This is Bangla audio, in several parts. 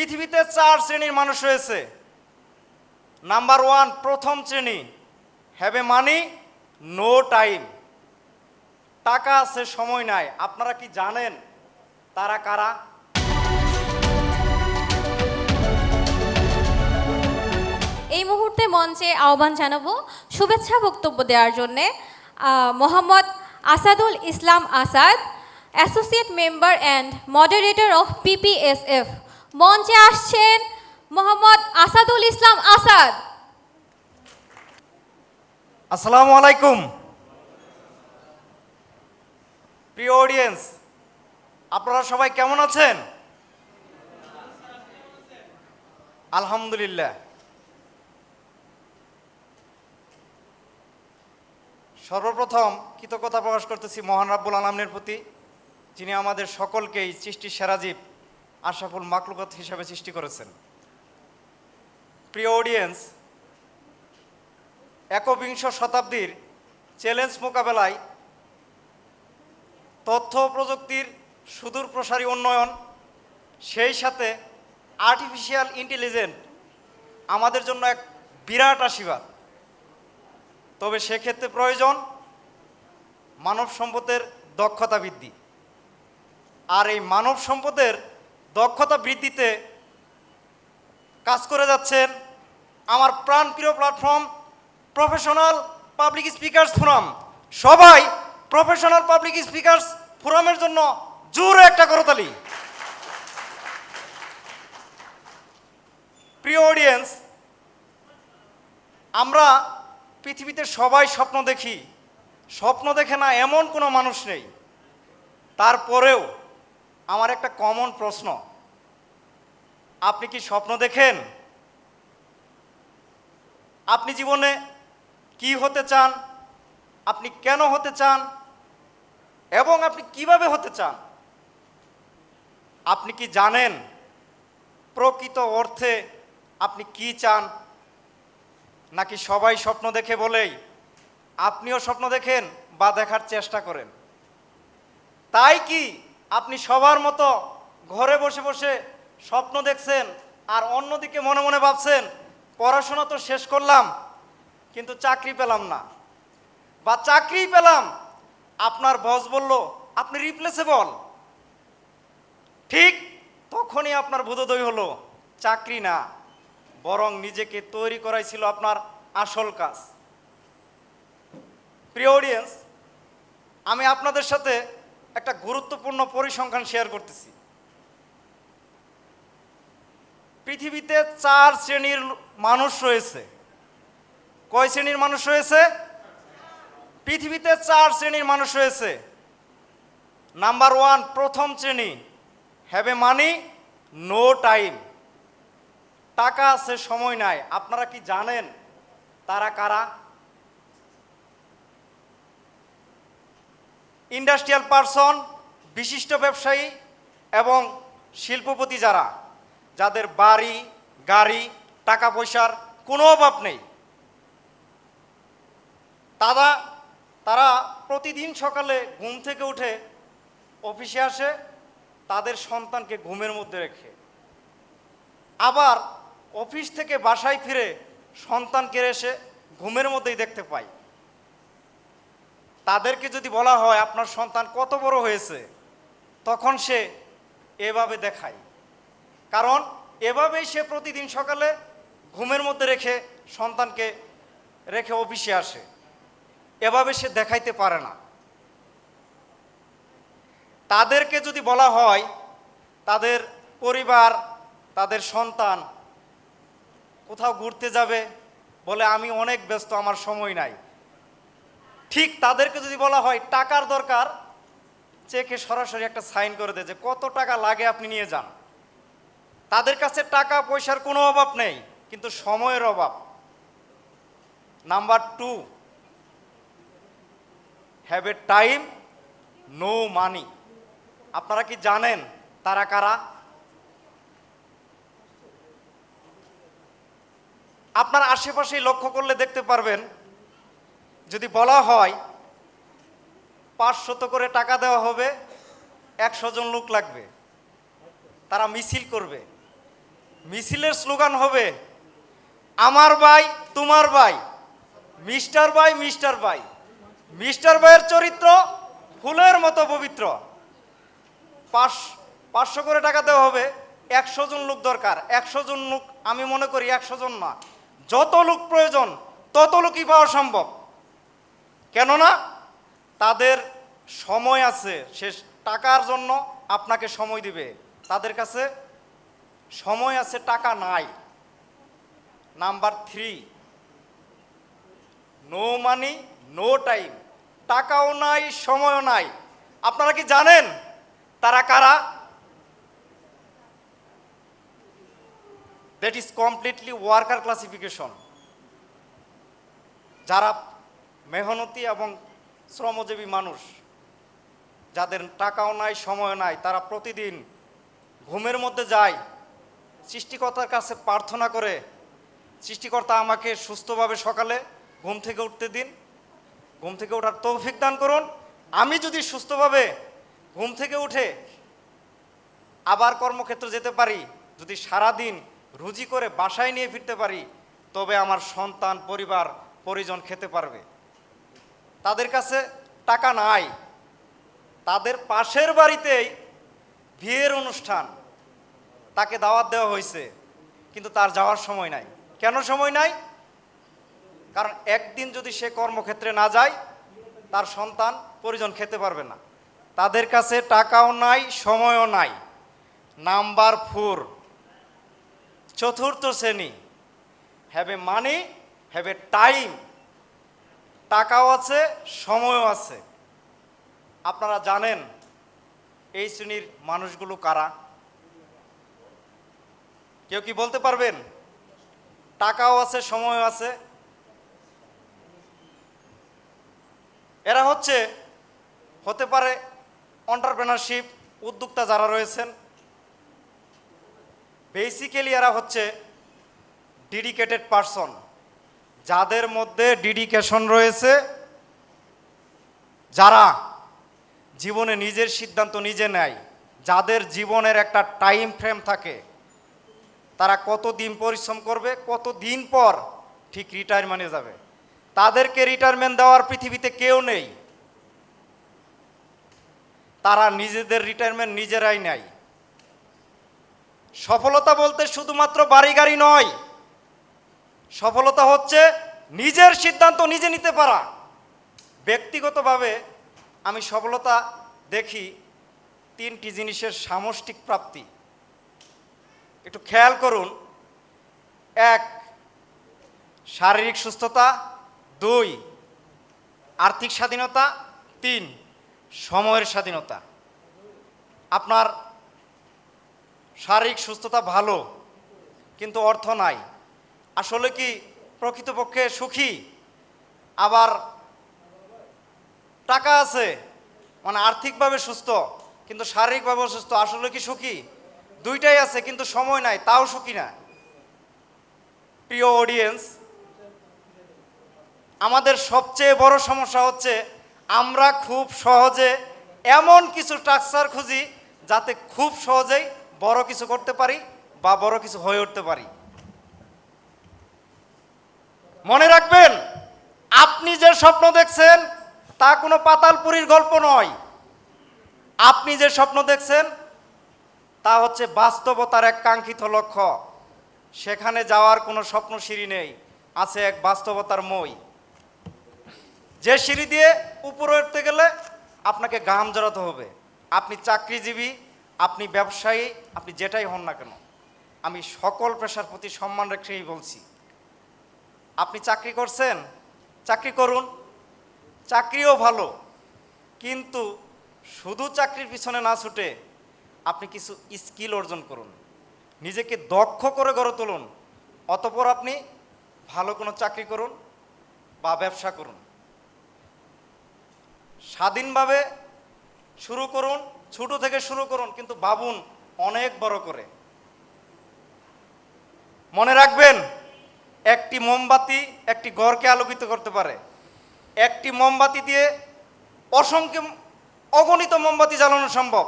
পৃথিবীতে চার শ্রেণির মানুষ রয়েছে। নাম্বার ওয়ান প্রথম শ্রেণি have a money no time টাকা আছে, সময় নাই। আপনারা কি জানেন তারা কারা? এই মুহূর্তে মঞ্চে আহ্বান জানাব শুভেচ্ছা বক্তব্য দেওয়ার জন্যে Mohammad Asadul Islam Asad associate member and moderator of PPSF মঞ্চে আসছেন মোহাম্মদ আসাদুল ইসলাম আসাদ। আসসালামু আলাইকুম। প্রিয় অডিয়েন্স আপনারা সবাই কেমন আছেন? আলহামদুলিল্লাহ। সর্বপ্রথম কৃতজ্ঞতা প্রকাশ করতেছি মহান রাব্বুল আলমের প্রতি, যিনি আমাদের সকলকেই সৃষ্টির সেরাজীব আশাফুল মাকলুকত হিসাবে সৃষ্টি করেছেন। প্রিয় অডিয়েন্স একবিংশ শতাব্দীর চ্যালেঞ্জ মোকাবেলায় তথ্য প্রযুক্তির সুদূর প্রসারী উন্নয়ন, সেই সাথে আর্টিফিশিয়াল ইন্টেলিজেন্ট আমাদের জন্য এক বিরাট আশীর্বাদ। তবে সেক্ষেত্রে প্রয়োজন মানব সম্পদের দক্ষতা বৃদ্ধি। আর এই মানব সম্পদের দক্ষতা বৃদ্ধিতে কাজ করে যাচ্ছেন আমার প্রাণপ্রিয় platform professional public speakers forum সবাই প্রফেশনাল পাবলিক স্পিকার্স ফোরামের জন্য জোরে একটা করতালি। প্রিয় অডিয়েন্স আমরা পৃথিবীতে সবাই স্বপ্ন দেখি। স্বপ্ন দেখে না এমন কোনো মানুষ নেই। তারপরেও আমার একটা কমন প্রশ্ন। আপনি কি স্বপ্ন দেখেন? আপনি জীবনে কি হতে চান? আপনি কেন হতে চান? এবং আপনি কীভাবে হতে চান? আপনি কি জানেন প্রকৃত অর্থে আপনি কি চান? নাকি সবাই স্বপ্ন দেখে বলেই আপনিও স্বপ্ন দেখেন বা দেখার চেষ্টা করেন? তাই কি আপনি সবার মতো ঘরে বসে বসে স্বপ্ন দেখছেন আর অন্যদিকে মনে মনে ভাবছেন, পড়াশোনা তো শেষ করলাম, কিন্তু চাকরি পেলাম না। বা চাকরি পেলাম, আপনার বস বলল, আপনি রিপ্লেসেবল ঠিক তখনই আপনার বোধোদয় হলো, চাকরি না, বরং নিজেকে তৈরি করাই ছিল আপনার আসল কাজ। প্রিয় অডিয়েন্স আমি আপনাদের সাথে একটা গুরুত্বপূর্ণ পরিসংখ্যান শেয়ার করতেছি। পৃথিবীতে চার শ্রেণির মানুষ রয়েছে। কয় শ্রেণির মানুষ রয়েছে? পৃথিবীতে চার শ্রেণির মানুষ রয়েছে। নাম্বার ওয়ান, প্রথম শ্রেণি have a money no time টাকা আছে, সময় নাই। আপনারা কি জানেন তারা কারা? ইন্ডাস্ট্রিয়াল পারসন, বিশিষ্ট ব্যবসায়ী এবং শিল্পপতি যারা, যাদের বাড়ি, গাড়ি, টাকা পয়সার কোনো অভাব নেই। তারা তারা প্রতিদিন সকালে ঘুম থেকে উঠে অফিসে আসে, তাদের সন্তানকে ঘুমের মধ্যে রেখে। আবার অফিস থেকে বাসায় ফিরে সন্তানকে এসে ঘুমের মধ্যেই দেখতে পাই তাদেরকে যদি বলা হয় আপনার সন্তান কত বড় হয়েছে, তখন সে এভাবে দেখায়। কারণ এভাবেই সে প্রতিদিন সকালে ঘুমের মধ্যে রেখে সন্তানকে রেখে অফিসে আসে। এভাবে সে দেখাইতে পারে না। তাদেরকে যদি বলা হয়, তাদের পরিবার, তাদের সন্তান কোথাও ঘুরতে যাবে বলে আমি অনেক ব্যস্ত, আমার সময় নাই। ঠিক তাদেরকে যদি বলা হয় টাকার দরকার, চেকে সরাসরি একটা সাইন করে দেয় যে কত টাকা লাগে আপনি নিয়ে যান। তাদের কাছে টাকা পয়সার কোনো অভাব নেই, কিন্তু সময়ের অভাব। Number two have a time no money আপনারা কি জানেন তারা কারা? আপনার আশেপাশেই লক্ষ্য করলে দেখতে পারবেন যদি বলা হয় পাঁচশত করে টাকা দেওয়া হবে, একশো জন লোক লাগবে। তারা মিছিল করবে। মিছিলের স্লোগান হবে, আমার ভাই, তোমার ভাই, মিস্টার ভাই মিস্টার ভাই। মিস্টার ভাইয়ের চরিত্র ফুলের মতো পবিত্র। পাঁচ, পাঁচশো করে টাকা দেওয়া হবে, একশো জন লোক দরকার। একশো জন লোক, আমি মনে করি একশো জন না, যত লোক প্রয়োজন, তত লোকই পাওয়া সম্ভব। কেননা তাদের সময় আছে সে টাকার জন্য আপনাকে সময় দিবে। তাদের কাছে সময় আছে, টাকা নাই। Number three, no money, no time. টাকাও নাই, সময়ও নাই। আপনারা কি জানেন তারা কারা? That is completely worker classification যারা মেহনতি এবং শ্রমজীবী মানুষ, যাদের টাকাও নাই, সময়ও নাই, তারা প্রতিদিন ঘুমের মধ্যে যায়, সৃষ্টিকর্তার কাছে প্রার্থনা করে, সৃষ্টিকর্তা আমাকে সুস্থভাবে সকালে ঘুম থেকে উঠতে দিন, ঘুম থেকে ওঠার তৌফিক দান করুন। আমি যদি সুস্থভাবে ঘুম থেকে উঠে আবার কর্মক্ষেত্র যেতে পারি, যদি সারাদিন রুজি করে বাসায় নিয়ে ফিরতে পারি, তবে আমার সন্তান, পরিবার, পরিজন খেতে পারবে। তাদের কাছে টাকা নাই। তাদের পাশের বাড়িতেই বিয়ের অনুষ্ঠান। তাকে দাওয়াত দেওয়া হয়েছে, কিন্তু তার যাওয়ার সময় নাই। কেন সময় নাই? কারণ একদিন যদি সে কর্মক্ষেত্রে না যায়, তার সন্তান পরিজন খেতে পারবে না। তাদের কাছে টাকাও নাই, সময়ও নাই। নাম্বার ফোর, চতুর্থ শ্রেণি। হ্যাভ মানি হ্যাভ টাইম টাকাও আছে, সময়ও আছে। আপনারা জানেন এই শ্রেণির মানুষগুলো কারা? কেউ কি বলতে পারবেন? টাকাও আছে, সময়ও আছে। এরা হচ্ছে, হতে পারে অন্টারপ্রেনারশিপ উদ্যোক্তা যারা রয়েছেন বেসিক্যালি এরা হচ্ছে ডেডিকেটেড পারসন যাদের মধ্যে ডিডিকেশন রয়েছে, যারা জীবনে নিজের সিদ্ধান্ত নিজে নেয়, যাদের জীবনের একটা টাইম ফ্রেম থাকে, তারা কত দিন পরিশ্রম করবে কত দিন পর ঠিক রিটায়ারমেন্টে যাবে? তাদেরকে রিটায়ারমেন্ট দেওয়ার পৃথিবীতে কেউ নেই। তারা নিজেদের রিটায়ারমেন্ট নিজেরাই নেয়। সফলতা বলতে শুধুমাত্র বাড়ি গাড়ি নয় সফলতা হচ্ছে নিজের সিদ্ধান্ত নিজে নিতে পারা। ব্যক্তিগতভাবে আমি সফলতা দেখি তিনটি জিনিসের সামষ্টিক প্রাপ্তি। একটু খেয়াল করুন। এক, শারীরিক সুস্থতা। দুই, আর্থিক স্বাধীনতা। তিন, সময়ের স্বাধীনতা। আপনার শারীরিক সুস্থতা ভালো, কিন্তু অর্থ নাই। আসলে কি প্রকৃতপক্ষে সুখী? আবার টাকা আছে মানে আর্থিকভাবে সুস্থ, কিন্তু শারীরিকভাবে অসুস্থ আসলে কি সুখী? দুইটাই আছে, কিন্তু সময় নাই, তাও সুখী না। প্রিয় অডিয়েন্স আমাদের সবচেয়ে বড় সমস্যা হচ্ছে আমরা খুব সহজে এমন কিছু স্ট্রাকচার খুঁজি যাতে খুব সহজেই বড় কিছু করতে পারি বা বড় কিছু হয়ে উঠতে পারি। মনে রাখবেন, আপনি যে স্বপ্ন দেখছেন, তা কোনো পাতালপুরীর গল্প নয়। আপনি যে স্বপ্ন দেখছেন, তা হচ্ছে বাস্তবতার এক কাঙ্ক্ষিত লক্ষ্য। সেখানে যাওয়ার কোনো স্বপ্ন সিঁড়ি নেই, আছে এক বাস্তবতার মই। যে সিঁড়ি দিয়ে উপরে উঠতে গেলে আপনাকে গাম জড়াতে হবে। আপনি চাকরিজীবী, আপনি ব্যবসায়ী, আপনি যেটাই হন না কেন, আমি সকল পেশার প্রতি সম্মান রেখেই বলছি। আপনি চাকরি করছেন? চাকরি করুন। চাকরিও ভালো, কিন্তু শুধু চাকরির পিছনে না ছুটে আপনি কিছু স্কিল অর্জন করুন। নিজেকে দক্ষ করে গড়ে তুলুন। অতপর আপনি ভালো কোনো চাকরি করুন বা ব্যবসা করুন। স্বাধীনভাবে শুরু করুন, ছোট থেকে শুরু করুন, কিন্তু বাবুন অনেক বড় করে। মনে রাখবেন একটি মোমবাতি একটি ঘরকে আলোকিত করতে পারে। একটি মোমবাতি দিয়ে অসংখ্য অগণিত মোমবাতি জ্বালানো সম্ভব।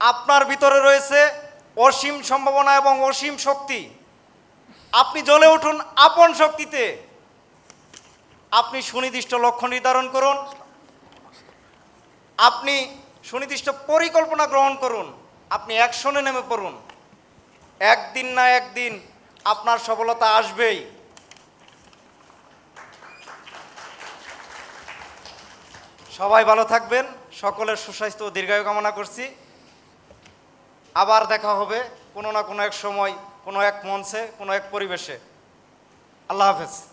আপনার ভিতরে রয়েছে অসীম সম্ভাবনা এবং অসীম শক্তি। আপনি জ্বলে উঠুন আপন শক্তিতে। আপনি সুনির্দিষ্ট লক্ষ্য নির্ধারণ করুন। আপনি সুনির্দিষ্ট পরিকল্পনা গ্রহণ করুন। আপনি অ্যাকশনে নেমে পড়ুন। একদিন না একদিন আপনার সফলতা আসবেই। সবাই ভালো থাকবেন, সকলের সুস্বাস্থ্য ও দীর্ঘায়ু কামনা করছি। আবার দেখা হবে কোনো না কোনো এক সময়, কোনো এক মঞ্চে, কোনো এক পরিবেশে। আল্লাহ হাফেজ।